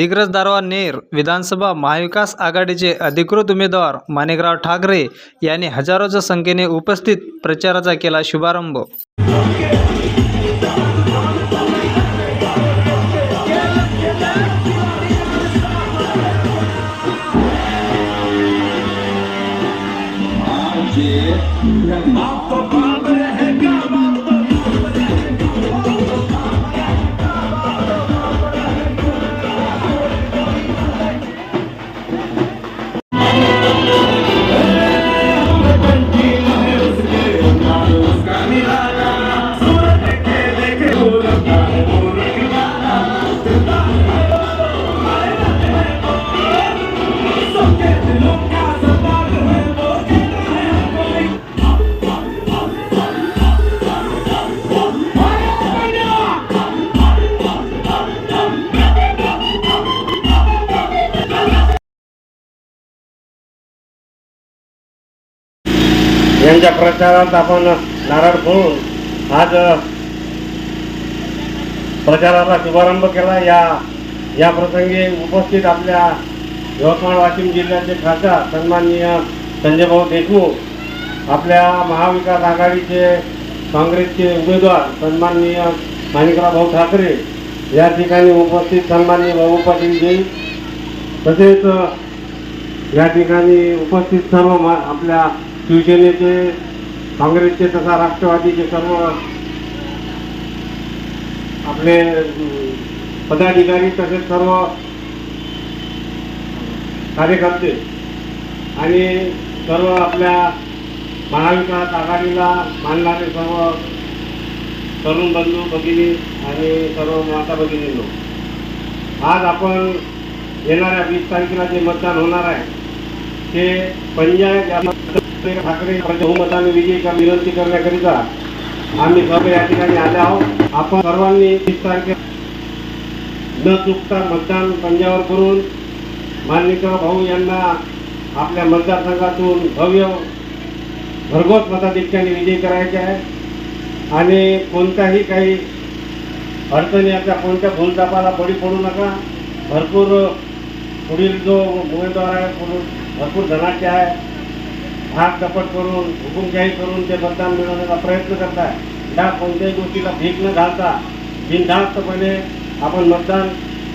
दिग्रज दारवा नेर विधानसभा महाविकास आघाडीचे अधिकृत उमेदवार माणिकराव ठाकरे यांनी हजारोच्या संख्येने उपस्थित प्रचाराचा केला शुभारंभ. यांच्या प्रचारात आपण नारळ फोडून आज प्रचाराला शुभारंभ केला. या या प्रसंगी उपस्थित आपल्या यवतमाळ वाशिम जिल्ह्याचे खासदार सन्माननीय संजय भाऊ देशमुख आपल्या महाविकास आघाडीचे काँग्रेसचे उमेदवार सन्माननीय माणिकराव भाऊ ठाकरे या ठिकाणी उपस्थित सन्माननीय भाऊ पाटीलजी तसेच या ठिकाणी उपस्थित सर्व मा आपल्या शिवसेनेचे काँग्रेसचे तथा राष्ट्रवादीचे सर्व आपले पदाधिकारी तसेच सर्व कार्यकर्ते आणि सर्व आपल्या महाविकास आघाडीला मानणारे सर्व तरुण बंधू भगिनी आणि सर्व माता भगिनींनो आज आपण येणाऱ्या वीस तारखेला जे मतदान होणार आहे ते पंजाब उद्धव ठाकरे बहुमताने विजयी विनंती करण्याकरिता आम्ही सर्व या ठिकाणी आले आहोत. आपण सर्वांनी तीस तारखे न चुकता मतदान पंजावर करून मान्यकर भाऊ यांना आपल्या मतदारसंघातून भव्य भरघोस मताधिक्याने विजयी करायचे आहे. आणि कोणत्याही काही अडचणी आता कोणत्या भूलतापाला बळी पडू नका. भरपूर पुढील जो उमेदवार आहे पुढे भरपूर धनाचे आहे. भाग कपट करून हुकुमशाही करून ते मतदान मिळवण्याचा प्रयत्न करताय. त्या कोणत्याही गोष्टीला भीक न घालता बिनधास्तपणे आपण मतदान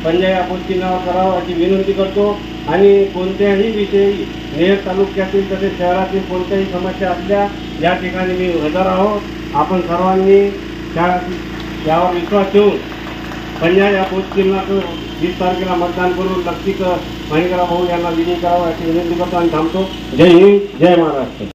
पंजाब आपण चिन्हावर करावं अशी विनंती करतो. आणि कोणत्याही विषयी नेर तालुक्यातील तसेच शहरातील कोणत्याही समस्या असल्या या ठिकाणी मी हजर आहोत. आपण सर्वांनी त्या यावर विश्वास ठेवून पंजाब या पोस्ट वीस तारखेला मतदान करून नक्कीच माणिकराव भाऊ यांना विजयी करावा अशी विनंती करतो आणि थांबतो. जय हिंद जय महाराष्ट्र.